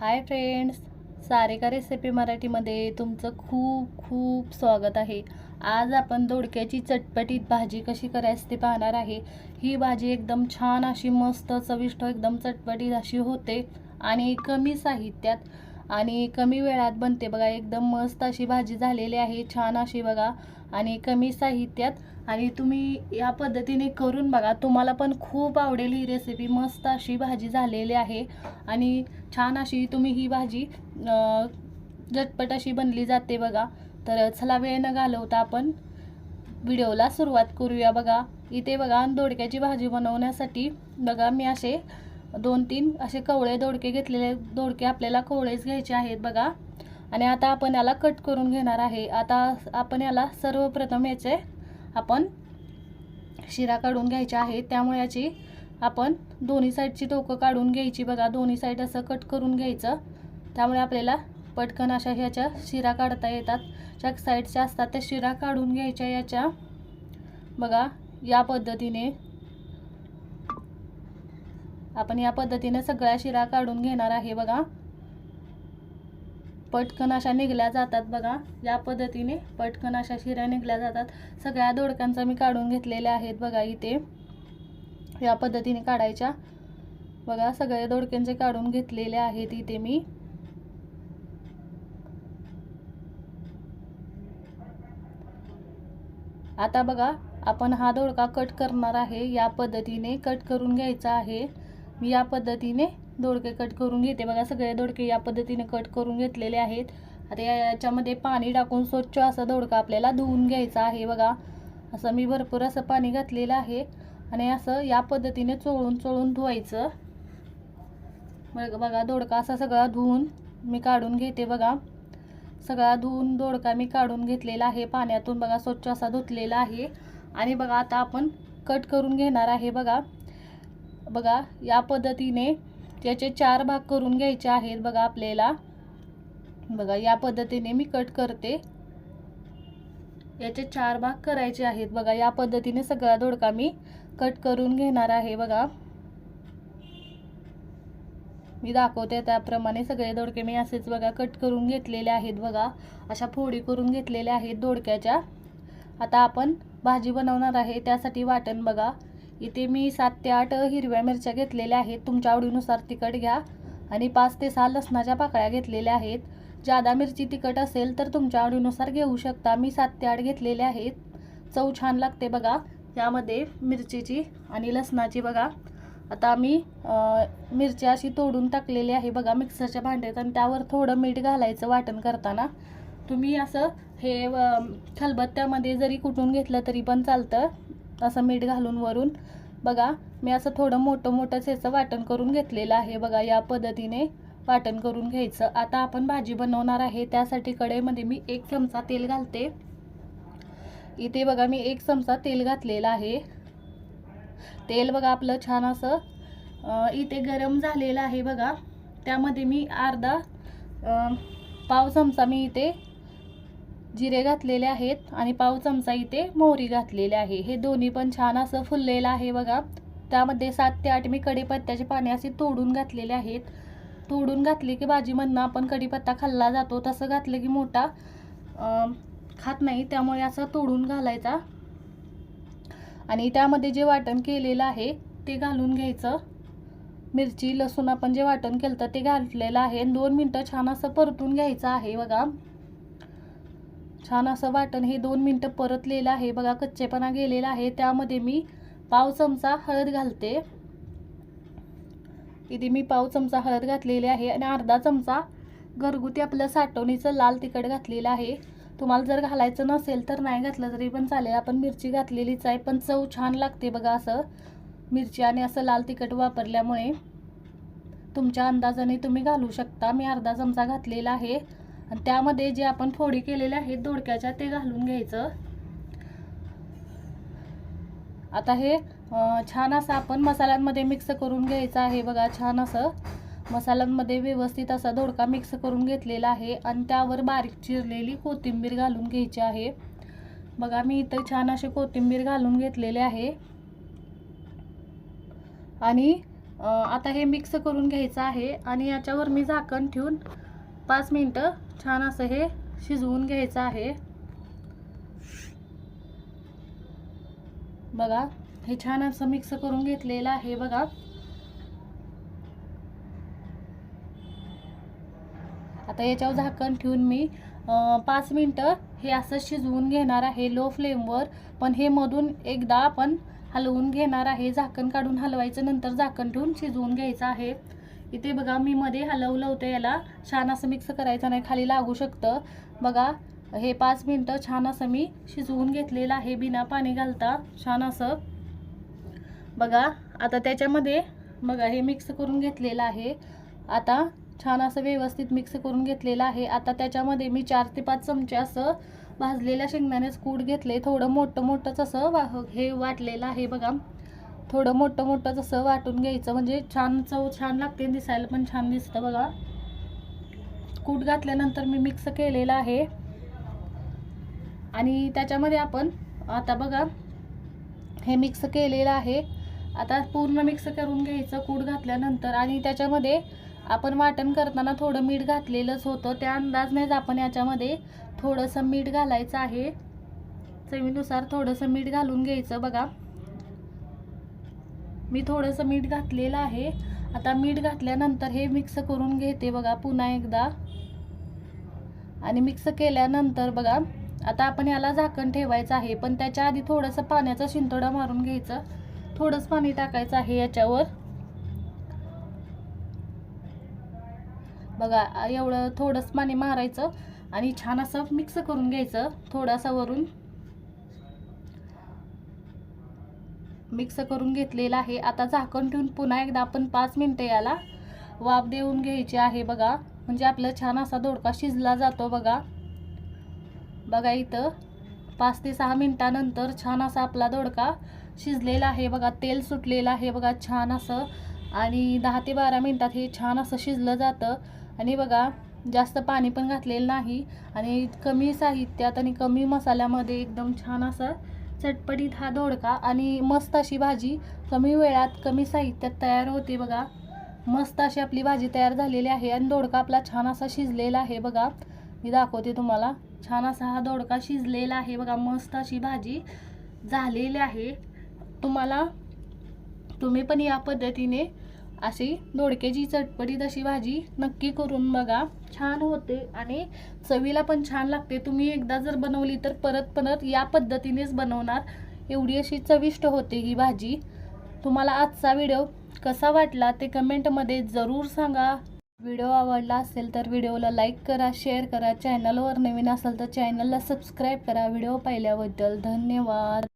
Hi friends Sarika recipe मराठीमध्ये तुमचं खूप खूप स्वागत आहे. आज आपण दोडक्याची चटपटीत भाजी कशी करायची ते पाहणार आहे. ही भाजी एकदम छान अशी मस्त चविष्ट एकदम चटपटीत अशी होते. आणि कमी साहित्यात आणि कमी वेळात बनते बघा एकदम मस्त अशी भाजी झालेली आहे छान अशी बघा. आणि कमी साहित्यात. आणि तुम्ही या पद्धतीने करून बघा तुम्हाला पण खूप आवडेल ही रेसिपी मस्त अशी भाजी झालेली आहे. आणि छान अशी तुम्ही ही भाजी झटपट अशी बनली जाते बघा. तर चला वेळ न घालवता आपण व्हिडिओला सुरुवात करूया बघा. इथे बघा दोडक्याची भाजी बनवण्यासाठी बघा मी असे दोन तीन असे कवळे दोडके घेतलेले दोडके आपल्याला कवळेच घ्यायचे आहेत बघा. आणि आता आपण याला कट करून घेणार आहे. आता आपण याला सर्वप्रथम याचे आपण शिरा काढून घ्यायच्या आहे त्यामुळे याची आपण दोन्ही साईडची टोकं काढून घ्यायची बघा. दोन्ही साईड असं कट करून घ्यायचं. त्यामुळे आपल्याला पटकन अशा ह्याच्या शिरा काढता येतात. ज्या साईडच्या असतात त्या शिरा काढून घ्यायच्या याच्या. बघा या पद्धतीने आपण या पद्धतीने सगळ्या शिरा काढून घेणार आहे बघा. पटकन अशा निघल्या जातात बघा. या पद्धतीने पटकन अशा शिऱ्या निघल्या जातात. सगळ्या दोडक्यांचा मी काढून घेतलेल्या आहेत बघा इथे. या पद्धतीने काढायच्या. बघा सगळे दोडक्यांचे काढून घेतलेले आहेत इथे मी. आता बघा आपण हा दोडका कट करणार आहे. या पद्धतीने कट करून घ्यायचा आहे. मी या पद्धतीने दोडके कट करून घेते. बघा सगळे दोडके या पद्धतीने कट करून घेतलेले आहेत. आता या- याच्यामध्ये पाणी टाकून स्वच्छ असा दोडका आपल्याला धुवून घ्यायचा आहे. बघा असं मी भरपूर असं पाणी घातलेलं आहे. आणि असं या पद्धतीने चोळून चोळून धुवायचं. बघ बघा दोडका असा सगळा धुवून मी काढून घेते. बघा सगळा धुवून दोडका मी काढून घेतलेला आहे पाण्यातून. बघा स्वच्छ असा धुतलेला आहे. आणि बघा आता आपण कट करून घेणार आहे. बघा बघा या पद्धतीने त्याचे चार भाग करून घ्यायचे आहेत बघा आपल्याला. बघा या पद्धतीने मी कट करते. याचे चार भाग करायचे आहेत बघा. या पद्धतीने सगळा दोडका मी कट करून घेणार आहे बघा. मी दाखवते त्याप्रमाणे सगळे दोडके मी असेच बघा कट करून घेतलेले आहेत बघा. अशा फोडी करून घेतलेल्या आहेत दोडक्याच्या. आता आपण भाजी बनवणार आहे त्यासाठी वाटण बघा. इथे मी सात ते आठ हिरव्या मिरच्या घेतलेल्या आहेत. तुमच्या आवडीनुसार तिखट घ्या. आणि पाच ते सहा लसणाच्या पाकळ्या घेतलेल्या आहेत. जादा मिरची तिखट असेल तर तुमच्या आवडीनुसार घेऊ शकता. मी सात ते आठ घेतलेले आहेत. चव छान लागते बघा. यामध्ये मिरचीची आणि लसणाची बघा. आता मी मिरची अशी तोडून टाकलेली आहे बघा मिक्सरच्या भांड्यात आणि त्यावर थोडं मीठ घालायचं वाटण करताना. तुम्ही असं हे खलबत्त्यामध्ये जरी कुटून घेतलं तरी पण चालतं. असं मीठ घालून वरून. बघा मी असं थोडं मोठं मोठंच ह्याचं वाटण करून घेतलेलं आहे. बघा या पद्धतीने वाटण करून घ्यायचं. आता आपण भाजी बनवणार आहे. त्यासाठी कढईमध्ये मी एक चमचा तेल घालते. इथे बघा मी एक चमचा तेल घातलेलं आहे. तेल बघा आपलं छान असं इथे गरम झालेलं आहे बघा. त्यामध्ये मी अर्धा पाव चमचा मी इथे जिरे घातलेले आहेत आणि पाव चमचा इथे मोहरी घातलेले आहे. हे दोन्ही पण छान असं फुललेलं आहे बघा. त्यामध्ये सात ते आठ मी कढीपत्त्याचे पाने असे तोडून घातलेले आहेत. तोडून घातले की भाजीमधनं आपण कढीपत्ता खाल्ला जातो. तसं घातलं की मोठा खात नाही. त्यामुळे असं तोडून घालायचा. आणि त्यामध्ये जे वाटण केलेलं आहे ते घालून घ्यायचं. मिरची लसूण आपण जे वाटण केलं तर ते घातलेलं आहे. आणि दोन मिनटं छान असं परतून घ्यायचं आहे बघा. छान असं वाटण हे दोन मिनटं परतलेलं आहे. बघा कच्चेपणा गेलेला आहे. त्यामध्ये मी पाव चमचा हळद घालते. इथे मी पाव चमचा हळद घातलेली आहे आणि अर्धा चमचा घरगुती आपलं साठवणीचं लाल तिखट घातलेलं आहे. तुम्हाला जर घालायचं नसेल तर नाही घातलं तरी पण चालेल. आपण मिरची घातलेलीच आहे पण चव छान लागते बघा असं. मिरची आणि असं लाल तिखट वापरल्यामुळे तुमच्या अंदाजाने तुम्ही घालू शकता. मी अर्धा चमचा घातलेला आहे. आणि त्यामध्ये जे आपण फोडी केलेल्या आहेत दोडक्याच्या ते घालून घ्यायचं. आता हे छान असं आपण मसाल्यांमध्ये मिक्स करून घ्यायचं आहे बघा छान असं. मसाल्यांमध्ये व्यवस्थित असा दोडका मिक्स करून घेतलेला आहे आणि त्यावर बारीक चिरलेली कोथिंबीर घालून घ्यायची आहे. बघा मी इथं छान अशी कोथिंबीर घालून घेतलेली आहे. आणि आता हे मिक्स करून घ्यायचं आहे आणि याच्यावर मी झाकण ठेवून पाच मिनटं छान असं हे शिजवून घ्यायचं आहे. बघा हे छान असं मिक्स करून घेतलेलं आहे बघा. आता याच्यावर झाकण ठेवून मी पाच मिनटं हे असं शिजवून घेणार आहे लो फ्लेमवर. पण हे मधून एकदा आपण हलवून घेणार आहे. झाकण काढून हलवायचं नंतर झाकण ठेवून शिजवून घ्यायचं आहे. इथे बघा मी मध्ये हलवलं होतं याला. छान असं मिक्स करायचं नाही खाली लागू शकतं. बघा हे पाच मिनटं छान असं मी शिजवून घेतलेलं आहे. बिना पाणी घालता छान असं. बघा आता त्याच्यामध्ये बघा हे मिक्स करून घेतलेलं आहे. आता छान असं व्यवस्थित मिक्स करून घेतलेलं आहे. आता त्याच्यामध्ये मी चार ते पाच चमचे असं भाजलेल्या शेंगदाण्याचं कूट घेतले थोडं मोठं मोठंच असं वा हे वाटलेलं आहे बघा. थोडं मोठं मोठं जसं वाटून घ्यायचं म्हणजे छान चव छान लागते दिसायला पण छान दिसतं बघा. कूट घातल्यानंतर मी मिक्स केलेलं आहे. आणि त्याच्यामध्ये आपण आता बघा हे मिक्स केलेलं आहे. आता पूर्ण मिक्स करून घ्यायचं कूट घातल्यानंतर आणि त्याच्यामध्ये आपण वाटण करताना थोडं मीठ घातलेलंच होतं. त्या अंदाजनेच आपण याच्यामध्ये थोडंसं मीठ घालायचं आहे. चवीनुसार थोडंसं मीठ घालून घ्यायचं बघा. मी थोडंसं मीठ घातलेलं आहे. आता मीठ घातल्यानंतर हे मिक्स करून घेते बघा पुन्हा एकदा. आणि मिक्स केल्यानंतर बघा आता आपण याला झाकण ठेवायचं आहे. पण त्याच्या आधी थोडंसं पाण्याचा शिंतोडा मारून घ्यायचं. थोडंच पाणी टाकायचं आहे याच्यावर. बघा एवढं थोडंच पाणी मारायचं. आणि छान असं मिक्स करून घ्यायचं थोडासा वरून. मिक्स करून घेतलेलं आहे. आता झाकण ठेवून पुन्हा एकदा आपण पाच मिनटं याला वाफ देऊन घ्यायची आहे बघा. म्हणजे आपलं छान असा दोडका शिजला जातो बघा. बघा इथं पाच ते सहा मिनटानंतर छान असा आपला दोडका शिजलेला आहे बघा. तेल सुटलेलं आहे बघा छान असं. आणि दहा ते बारा मिनटात हे छान असं शिजलं जातं. आणि बघा जास्त पाणी पण घातलेलं नाही. आणि कमी साहित्यात आणि कमी मसाल्यामध्ये एकदम छान असं चटपटीत हा दोडका आणि मस्त अशी भाजी. कमी वेळात कमी साहित्यात तयार होते बघा. मस्त अशी आपली भाजी तयार झालेली आहे आणि दोडका आपला छान असा शिजलेला आहे बघा. मी दाखवते तुम्हाला. छान असा हा दोडका शिजलेला आहे बघा. मस्त अशी भाजी झालेली आहे. तुम्हाला तुम्ही पण या पद्धतीने अशी दोडक्याची चटपटीत अशी भाजी नक्की करून बघा. छान होते आणि चवीला पण छान लागते. तुम्ही एकदा जर बनवली तर परत परत या पद्धतीनेच बनवणार. एवढी अशी चविष्ट होते ही भाजी. तुम्हाला आजचा व्हिडिओ कसा वाटला ते कमेंटमध्ये जरूर सांगा. व्हिडिओ आवडला असेल तर व्हिडिओला लाईक करा शेअर करा. चॅनलवर नवीन असेल तर चॅनलला सबस्क्राईब करा. व्हिडिओ पाहिल्याबद्दल धन्यवाद.